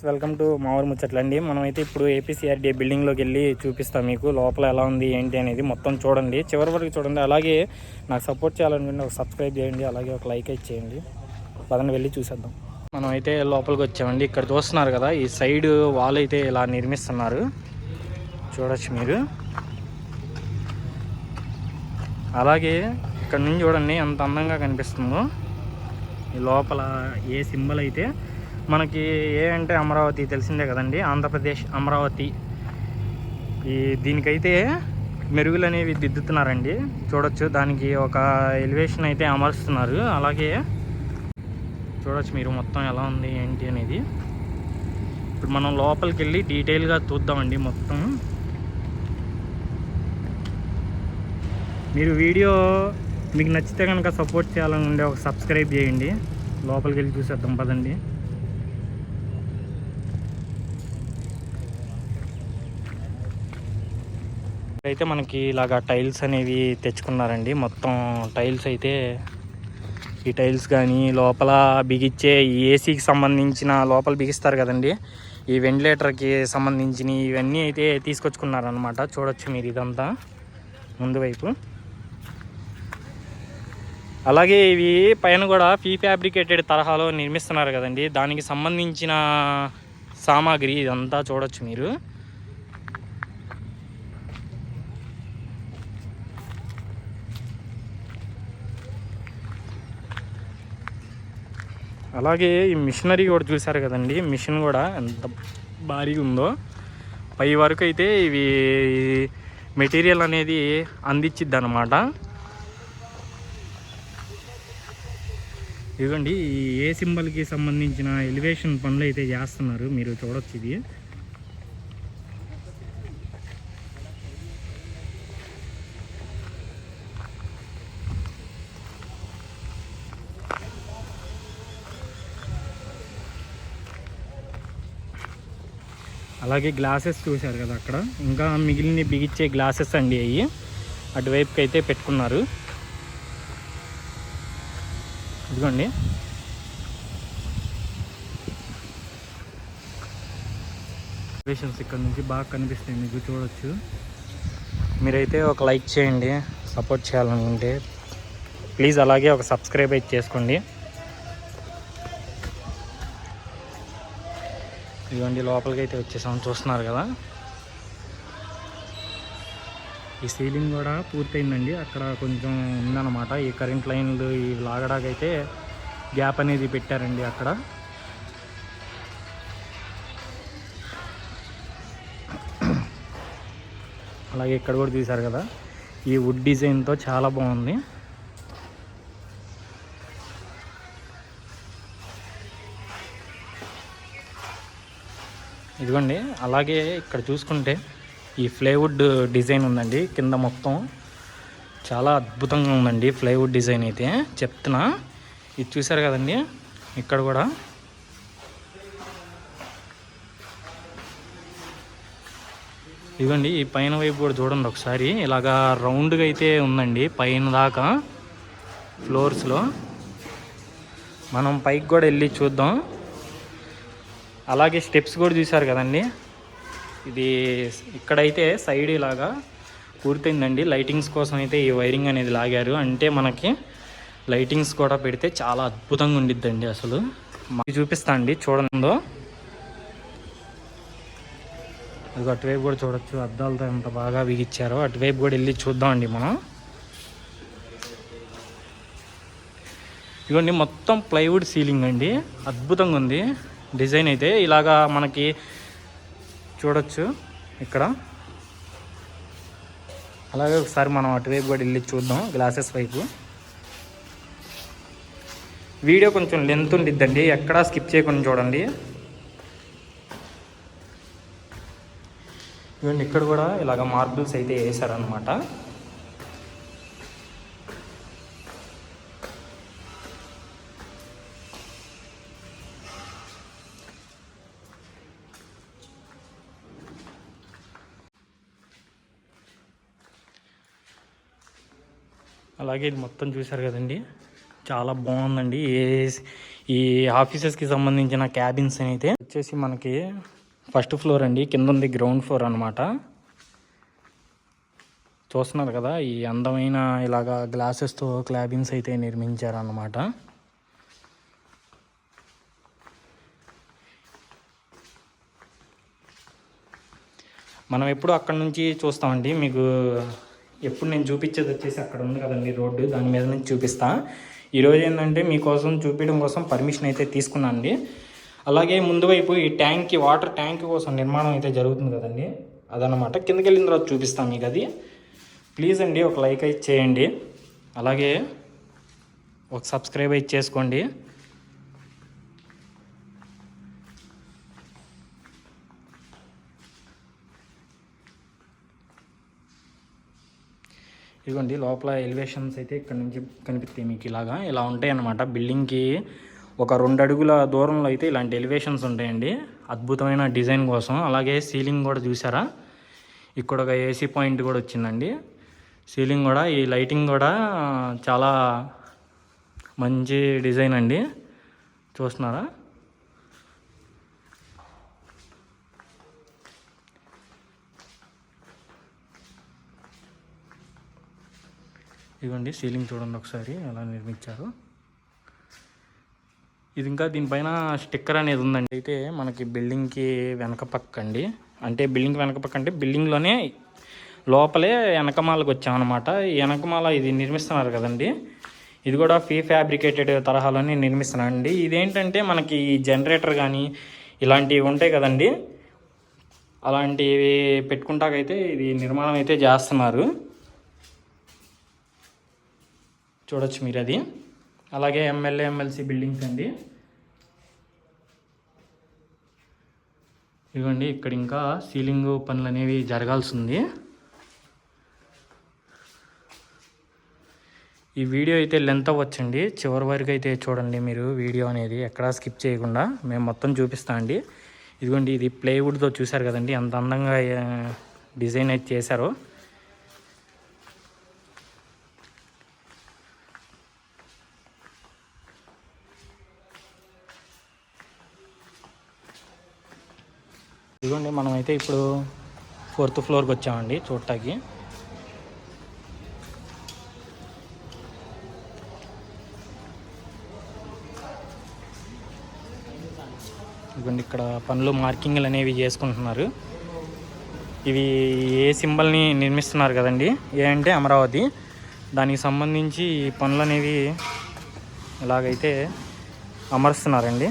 Welcome to Maavooru ముచ్చట్లండి మనమైతే ఇప్పుడు ఏపీసీఆర్డీ బిల్డింగ్లోకి వెళ్ళి చూపిస్తాం మీకు లోపల ఎలా ఉంది ఏంటి అనేది మొత్తం చూడండి. చివరి వరకు చూడండి. అలాగే నాకు సపోర్ట్ చేయాలనుకుంటే ఒక సబ్స్క్రైబ్ చేయండి అలాగే ఒక లైక్ అయితే చేయండి. వెళ్ళి చూసేద్దాం. మనం అయితే లోపలికి వచ్చామండి. ఇక్కడ చూస్తున్నారు కదా ఈ సైడ్ వాల్ అయితే ఇలా నిర్మిస్తున్నారు. చూడొచ్చు మీరు. అలాగే ఇక్కడ నుంచి చూడండి ఎంత అందంగా కనిపిస్తుందో. ఈ లోపల ఏ సింబల్ అయితే మనకి ఏ అంటే అమరావతి తెలిసిందే కదండి ఆంధ్రప్రదేశ్ అమరావతి. ఈ దీనికైతే మెరుగులు అనేవి దిద్దుతున్నారండి. చూడొచ్చు దానికి ఒక ఎలివేషన్ అయితే అమరుస్తున్నారు. అలాగే చూడొచ్చు మీరు మొత్తం ఎలా ఉంది ఏంటి అనేది. ఇప్పుడు మనం లోపలికి వెళ్ళి డీటెయిల్గా చూద్దామండి మొత్తం. మీరు వీడియో మీకు నచ్చితే కనుక సపోర్ట్ చేయాలని ఉండే ఒక సబ్స్క్రైబ్ చేయండి. లోపలికి వెళ్ళి చూసేద్దాం పదండి. అయితే మనకి ఇలాగా టైల్స్ అనేవి తెచ్చుకున్నారండి. మొత్తం టైల్స్ అయితే ఈ టైల్స్ కానీ లోపల బిగిచ్చే ఈ ఏసీకి సంబంధించిన లోపల బిగిస్తారు కదండి. ఈ వెంటిలేటర్కి సంబంధించిన ఇవన్నీ అయితే తీసుకొచ్చుకున్నారనమాట చూడొచ్చు మీరు ఇదంతా ముందు వైపు. అలాగే ఇవి పైన కూడా ఫీ ఫ్యాబ్రికేటెడ్ తరహాలో నిర్మిస్తున్నారు కదండి. దానికి సంబంధించిన సామాగ్రి ఇదంతా చూడొచ్చు మీరు. అలాగే ఈ మిషనరీ కూడా చూసారు కదండి. మిషన్ కూడా ఎంత భారీగా ఉందో. పై వరకు అయితే ఇవి మెటీరియల్ అనేది అందించిద్ది అనమాట ఇదిగోండి ఈ ఏ సింబల్కి సంబంధించిన ఎలివేషన్ పనులు అయితే చేస్తున్నారు. మీరు చూడొచ్చు ఇది. అలాగే గ్లాసెస్ చూశారు కదా అక్కడ. ఇంకా మిగిలిన బిగిచ్చే గ్లాసెస్ అండి అవి అటువైపుకి అయితే పెట్టుకున్నారు. ఇదిగోండి. లొకేషన్స్ ఇక్కడ నుంచి బాగా కనిపిస్తాయి మీకు చూడొచ్చు. మీరైతే ఒక లైక్ చేయండి సపోర్ట్ చేయాలనుకుంటే ప్లీజ్ అలాగే ఒక సబ్స్క్రైబ్ అయితే చేసుకోండి. ఇదిగోండి లోపలికి అయితే వచ్చేసాం. చూస్తున్నారు కదా? ఈ సీలింగ్ కూడా పూర్తయిందండి. అక్కడ కొంచెం ఉందన్నమాట. ఈ కరెంట్ లైన్లు ఈ లాగడాకైతే గ్యాప్ అనేది పెట్టారండి అక్కడ. అలాగే ఇక్కడ కూడా తీశారు కదా? ఈ వుడ్ డిజైన్తో చాలా బాగుంది. ఇదిగోండి అలాగే ఇక్కడ చూసుకుంటే ఈ ఫ్లైవుడ్ డిజైన్ ఉందండి కింద మొత్తం చాలా అద్భుతంగా ఉందండి ఫ్లైవుడ్ డిజైన్ అయితే. చెప్తున్నా ఇది చూసారు కదండి ఇక్కడ కూడా. ఇదిగోండి ఈ పైన వైపు కూడా చూడండి ఒకసారి ఇలాగా రౌండ్గా అయితే ఉందండి పైన దాకా ఫ్లోర్స్లో. మనం పైకి కూడా వెళ్ళి చూద్దాం. అలాగే స్టెప్స్ కూడా చూసారు కదండి. ఇది ఇక్కడైతే సైడ్ ఇలాగా పూర్తయిందండి. లైటింగ్స్ కోసం అయితే ఈ వైరింగ్ అనేది లాగారు. అంటే మనకి లైటింగ్స్ కూడా పెడితే చాలా అద్భుతంగా ఉండిద్దండి అసలు. మాకు చూపిస్తా అండి చూడందో అది అటువైపు కూడా చూడొచ్చు అద్దాలతో ఎంత బాగా బిగిచ్చారో అటువైపు కూడా వెళ్ళి చూద్దామండి మనం. ఇవ్వండి మొత్తం ప్లైవుడ్ సీలింగ్ అండి. అద్భుతంగా ఉంది. డిజైన్ అయితే ఇలాగా మనకి చూడొచ్చు ఇక్కడ. అలాగే ఒకసారి మనం అటువైపు కూడా వెళ్ళి చూద్దాం గ్లాసెస్ వైపు. వీడియో కొంచెం లెంత్ ఉండిద్దండి ఎక్కడా స్కిప్ చేయకుండా చూడండి. ఇవన్నీ ఇక్కడ కూడా ఇలాగ మార్బుల్స్ అయితే వేసారనమాట అలాగే ఇది మొత్తం చూశారు కదండి. చాలా బాగుందండి. ఏ ఈ ఆఫీసెస్కి సంబంధించిన క్యాబిన్స్ అయితే. వచ్చేసి మనకి ఫస్ట్ ఫ్లోర్ అండి. కింద ఉంది గ్రౌండ్ ఫ్లోర్ అనమాట చూస్తున్నారు కదా ఈ అందమైన ఇలాగా గ్లాసెస్తో క్లాబిన్స్ అయితే నిర్మించారన్నమాట. మనం ఎప్పుడు అక్కడ నుంచి చూస్తామండి? మీకు ఎప్పుడు నేను చూపించేది వచ్చేసి అక్కడ ఉంది కదండి రోడ్డు దాని మీద నుంచి చూపిస్తా. ఈరోజు ఏంటంటే మీకోసం చూపించడం కోసం పర్మిషన్ అయితే తీసుకున్నాను అండి అలాగే ముందు వైపు ఈ ట్యాంక్కి వాటర్ ట్యాంక్ కోసం నిర్మాణం అయితే జరుగుతుంది కదండి. అదనమాట కిందకి వెళ్ళిన తర్వాత చూపిస్తాను మీకు అది. ప్లీజ్ అండి ఒక లైక్ అయితే చేయండి. అలాగే ఒక సబ్స్క్రైబ్ అయితే చేసుకోండి. ఇదిగోండి లోపల ఎలివేషన్స్ అయితే ఇక్కడ నుంచి కనిపిస్తాయి మీకు ఇలాగా. ఇలా ఉంటాయి అన్నమాట బిల్డింగ్కి ఒక రెండు అడుగుల దూరంలో అయితే ఇలాంటి ఎలివేషన్స్ ఉంటాయండి. అద్భుతమైన డిజైన్ కోసం. అలాగే సీలింగ్ కూడా చూసారా? ఇక్కడ ఒక ఏసీ పాయింట్ కూడా వచ్చిందండి. సీలింగ్ కూడా ఈ లైటింగ్ కూడా చాలా మంచి డిజైన్ అండి. చూస్తున్నారా? ఇదిగోండి సీలింగ్ చూడండి ఒకసారి ఎలా నిర్మించారు. ఇది ఇంకా దీనిపైన స్టిక్కర్ అనేది ఉందండి. అయితే మనకి బిల్డింగ్కి వెనక పక్క అండి అంటే బిల్డింగ్ వెనక పక్క అంటే బిల్డింగ్లోనే లోపలే వెనకమాలకు వచ్చామన్నమాట. ఈ వెనకమాల ఇది నిర్మిస్తున్నారు కదండి. ఇది కూడా ఫీ ఫ్యాబ్రికేటెడ్ తరహాలోనే నిర్మిస్తున్నారండి. ఇదేంటంటే మనకి ఈ జనరేటర్ కానీ ఇలాంటివి ఉంటాయి కదండి. అలాంటివి పెట్టుకుంటాకైతే ఇది నిర్మాణం అయితే చేస్తున్నారు. చూడొచ్చు మీరు అది అలాగే ఎమ్మెల్యే ఎమ్మెల్సీ బిల్డింగ్స్ అండి. ఇదిగోండి ఇక్కడ ఇంకా సీలింగ్ పనులు అనేవి జరగాల్సి ఉంది ఈ వీడియో అయితే లెంత్ అవ్వచ్చండి. చివరి వరకు అయితే చూడండి మీరు వీడియో అనేది. ఎక్కడా స్కిప్ చేయకుండా మేము మొత్తం చూపిస్తాం అండి. ఇదిగోండి ఇది ప్లేవుడ్తో చూశారు కదండి. ఎంత అందంగా డిజైన్ అయితే చేశారో. ఇదిగోండి మనమైతే ఇప్పుడు ఫోర్త్ ఫ్లోర్కి వచ్చామండి చూడటానికి. ఇదిగోండి ఇక్కడ పనులు మార్కింగ్లు అనేవి చేసుకుంటున్నారు. ఇవి ఏ సింబల్ని నిర్మిస్తున్నారు కదండి? ఏ అంటే అమరావతి. దానికి సంబంధించి పనులు అనేవి ఇలాగైతే అమరుస్తున్నారండి.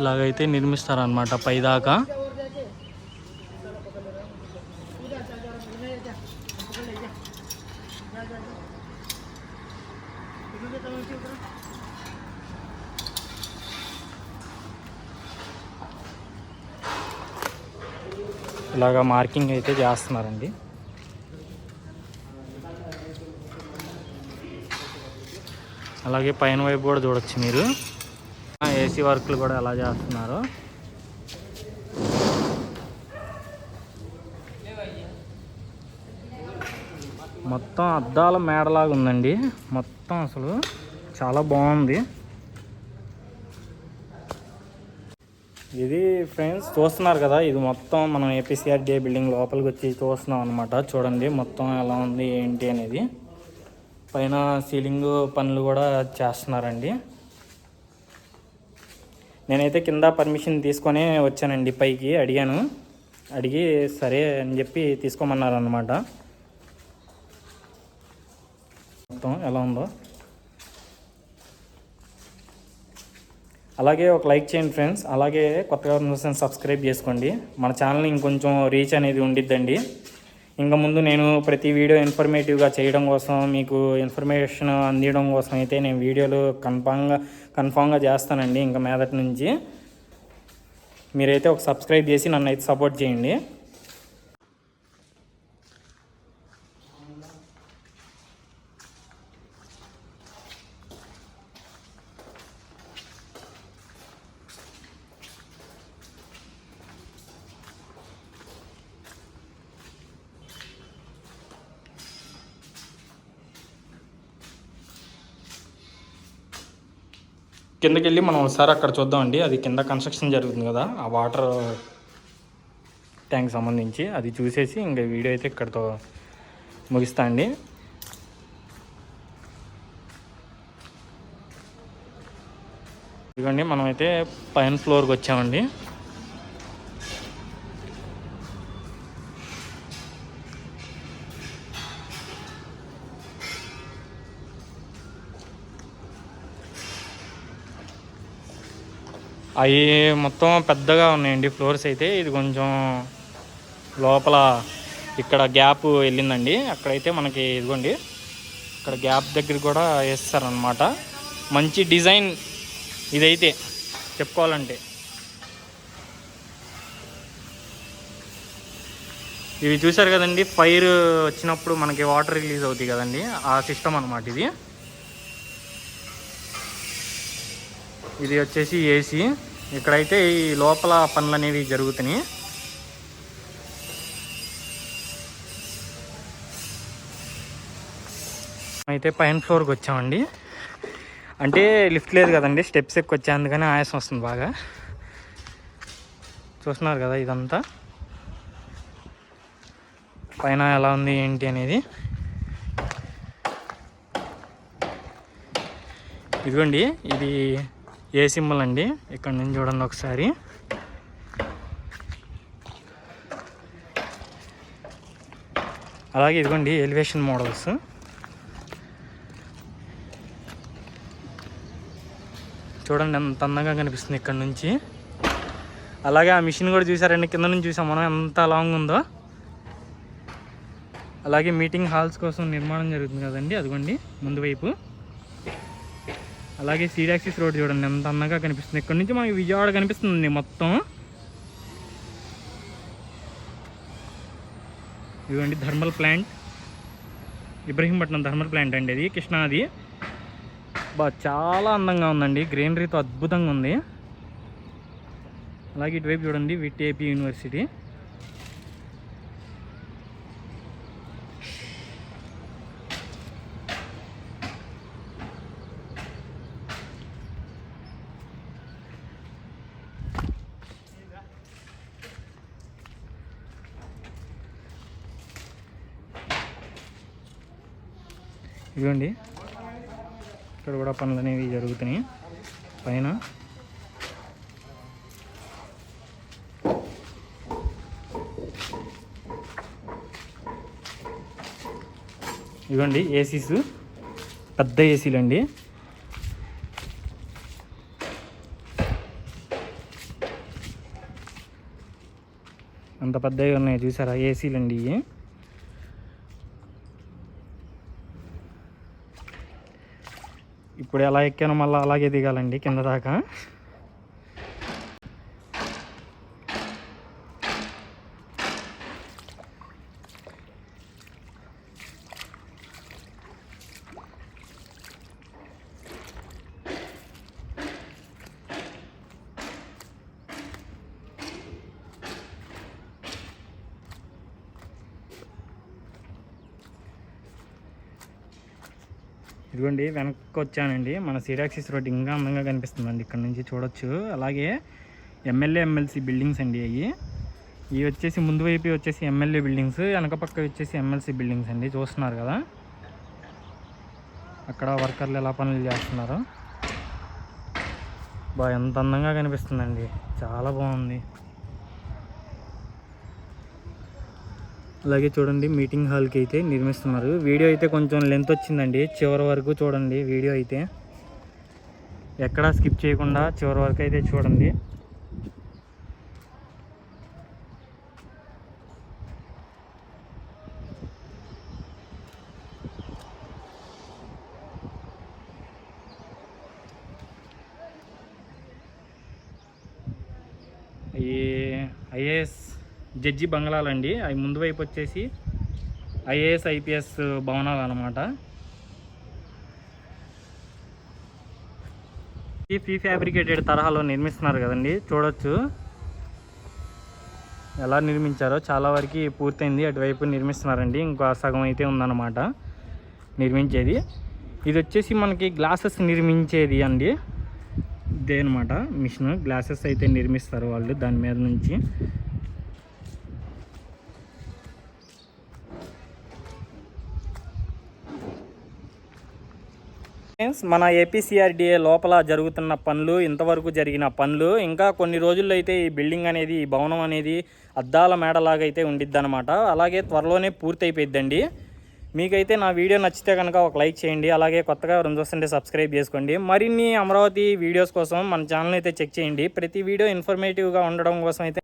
ఇలాగైతే నిర్మిస్తారనమాట పైదాకా. ఇలాగా మార్కింగ్ అయితే చేస్తున్నారండి. అలాగే పైన వైపు కూడా చూడొచ్చు మీరు. ఏసీ వర్క్లు కూడా ఎలా చేస్తున్నారు? మొత్తం అద్దాల మేడలాగా ఉందండి. మొత్తం అసలు చాలా బాగుంది. ఇది ఫ్రెండ్స్ చూస్తున్నారు కదా ఇది మొత్తం మనం ఏపీసీఆర్డీఏ బిల్డింగ్ లోపలికి వచ్చి చూస్తున్నాం అనమాట చూడండి మొత్తం ఎలా ఉంది ఏంటి అనేది. పైన సీలింగ్ పనులు కూడా చేస్తున్నారండి. నేనైతే కింద పర్మిషన్ తీసుకొని వచ్చానండి పైకి అడిగాను. అడిగి సరే అని చెప్పి తీసుకోమన్నారు అనమాట మొత్తం ఎలా ఉందో. అలాగే ఒక లైక్ చేయండి ఫ్రెండ్స్. అలాగే కొత్తగా సబ్స్క్రైబ్ చేసుకోండి. మన ఛానల్ ఇంకొంచెం రీచ్ అనేది ఉండిద్దండి. ఇంకా ముందు నేను ప్రతి వీడియో ఇన్ఫర్మేటివ్గా చేయడం కోసం మీకు ఇన్ఫర్మేషన్ అందించడం కోసం అయితే నేను వీడియోలు కన్ఫామ్గా కన్ఫామ్గా చేస్తానండి. ఇంకా మీదటి నుంచి మీరైతే ఒక సబ్స్క్రైబ్ చేసి నన్ను అయితే సపోర్ట్ చేయండి. కిందకి వెళ్ళి మనం ఒకసారి అక్కడ చూద్దామండి. అది కింద కన్స్ట్రక్షన్ జరుగుతుంది కదా ఆ వాటర్ ట్యాంక్ సంబంధించి. అది చూసేసి ఇంకా వీడియో అయితే ఇక్కడతో ముగిస్తా అండి. ఇదిగోండి మనమైతే పైన ఫ్లోర్కి వచ్చామండి. అవి మొత్తం పెద్దగా ఉన్నాయండి ఫ్లోర్స్ అయితే. ఇది కొంచెం లోపల ఇక్కడ గ్యాప్ వెళ్ళిందండి. అక్కడైతే మనకి ఇదిగోండి. ఇక్కడ గ్యాప్ దగ్గర కూడా వేస్తారనమాట మంచి డిజైన్ ఇదైతే చెప్పుకోవాలంటే. ఇవి చూసారు కదండి ఫైర్ వచ్చినప్పుడు మనకి వాటర్ రిలీజ్ అవుతాయి కదండి. ఆ సిస్టమ్ అనమాట ఇది. ఇది వచ్చేసి ఏసీ ఇక్కడైతే ఈ లోపల పనులు అనేవి జరుగుతున్నాయి. అయితే పైన ఫ్లోర్కి వచ్చామండి. అంటే లిఫ్ట్ లేదు కదండి స్టెప్స్ ఎక్కువ వచ్చాయి అందుకని ఆయాసం వస్తుంది బాగా. చూస్తున్నారు కదా ఇదంతా. పైన ఎలా ఉంది ఏంటి అనేది. ఇదిగోండి ఇది ఏ సింబల్ అండి? ఇక్కడ నుంచి చూడండి ఒకసారి. అలాగే ఇదిగోండి ఎలివేషన్ మోడల్స్ చూడండి ఎంత అందంగా కనిపిస్తుంది ఇక్కడ నుంచి. అలాగే ఆ మిషన్ కూడా చూసారండి కింద నుంచి చూసాం మనం ఎంత లాంగ్ ఉందో. అలాగే మీటింగ్ హాల్స్ కోసం నిర్మాణం జరుగుతుంది కదండి అదిగోండి ముందు వైపు. అలాగే సీడాక్సిస్ రోడ్ చూడండి ఎంత అందంగా కనిపిస్తుంది. ఇక్కడ నుంచి మనకి విజయవాడ కనిపిస్తుంది మొత్తం. ఇదిగోండి thermal plant. Ibrahimpatnam thermal plant అండి ఇది కృష్ణాది. బా చాలా అందంగా ఉందండి. గ్రీనరీతో అద్భుతంగా ఉంది. అలాగే ఇటువైపు చూడండి విటిఏపి యూనివర్సిటీ. ఇదిగోండి ఇక్కడ కూడా పనులు అనేవి జరుగుతున్నాయి. పైన ఇవ్వండి ఏసీస్ పెద్ద ఏసీలు అండి అంత పెద్దవి ఉన్నాయి చూసారా? ఏసీలు అండి ఇవి. ఇప్పుడు ఎలా ఎక్కానో మళ్ళీ అలాగే దిగాలండి కింద దాకా. ఇదిగోండి వెనక్కి వచ్చానండి మన సిరాక్సిస్ రోడ్ ఇంకా అందంగా కనిపిస్తుందండి. ఇక్కడ నుంచి చూడొచ్చు. అలాగే ఎమ్మెల్యే ఎమ్మెల్సీ బిల్డింగ్స్ అండి అవి ఇవి వచ్చేసి ముందు వైపు వచ్చేసి ఎమ్మెల్యే బిల్డింగ్స్ వెనక పక్క వచ్చేసి ఎమ్మెల్సీ బిల్డింగ్స్ అండి. చూస్తున్నారు కదా. అక్కడ వర్కర్లు ఎలా పనులు చేస్తున్నారు? బాగా ఎంత అందంగా కనిపిస్తుందండి. చాలా బాగుంది. అలాగే చూడండి మీటింగ్ హాల్కి అయితే నిర్మిస్తున్నారు. వీడియో అయితే కొంచెం లెంత్ వచ్చిందండి. చివరి వరకు చూడండి వీడియో అయితే. ఎక్కడా స్కిప్ చేయకుండా చివరి వరకు అయితే చూడండి. ఈ ఐఏఎస్ జడ్జి బంగ్లాలండి. అవి ముందు వైపు వచ్చేసి ఐఏఎస్ ఐపీఎస్ భవనాలు అనమాట ఈ ఫీ ఫ్యాబ్రికేటెడ్ తరహాలో నిర్మిస్తున్నారు కదండి. చూడొచ్చు. ఎలా నిర్మించారో చాలా వరకు పూర్తయింది. అటువైపు నిర్మిస్తున్నారండి. ఇంకో సగం అయితే ఉందన్నమాట నిర్మించేది. ఇది వచ్చేసి మనకి గ్లాసెస్ నిర్మించేది అండి. ఇదే అనమాట మిషన్. గ్లాసెస్ అయితే నిర్మిస్తారు వాళ్ళు దాని మీద నుంచి. ఫ్రెండ్స్ మన ఏపీసీఆర్డీఏ లోపల జరుగుతున్న పనులు ఇంతవరకు జరిగిన పనులు ఇంకా కొన్ని రోజుల్లో అయితే ఈ బిల్డింగ్ అనేది ఈ భవనం అనేది అద్దాల మేడలాగా అయితే ఉండిద్ది అనమాట అలాగే త్వరలోనే పూర్తి అయిపోయిద్దండి మీకైతే నా వీడియో నచ్చితే కనుక ఒక లైక్ చేయండి అలాగే కొత్తగా రెండు చూస్తుంటే సబ్స్క్రైబ్ చేసుకోండి. మరిన్ని అమరావతి వీడియోస్ కోసం మన ఛానల్ అయితే చెక్ చేయండి. ప్రతి వీడియో ఇన్ఫర్మేటివ్గా ఉండడం కోసం అయితే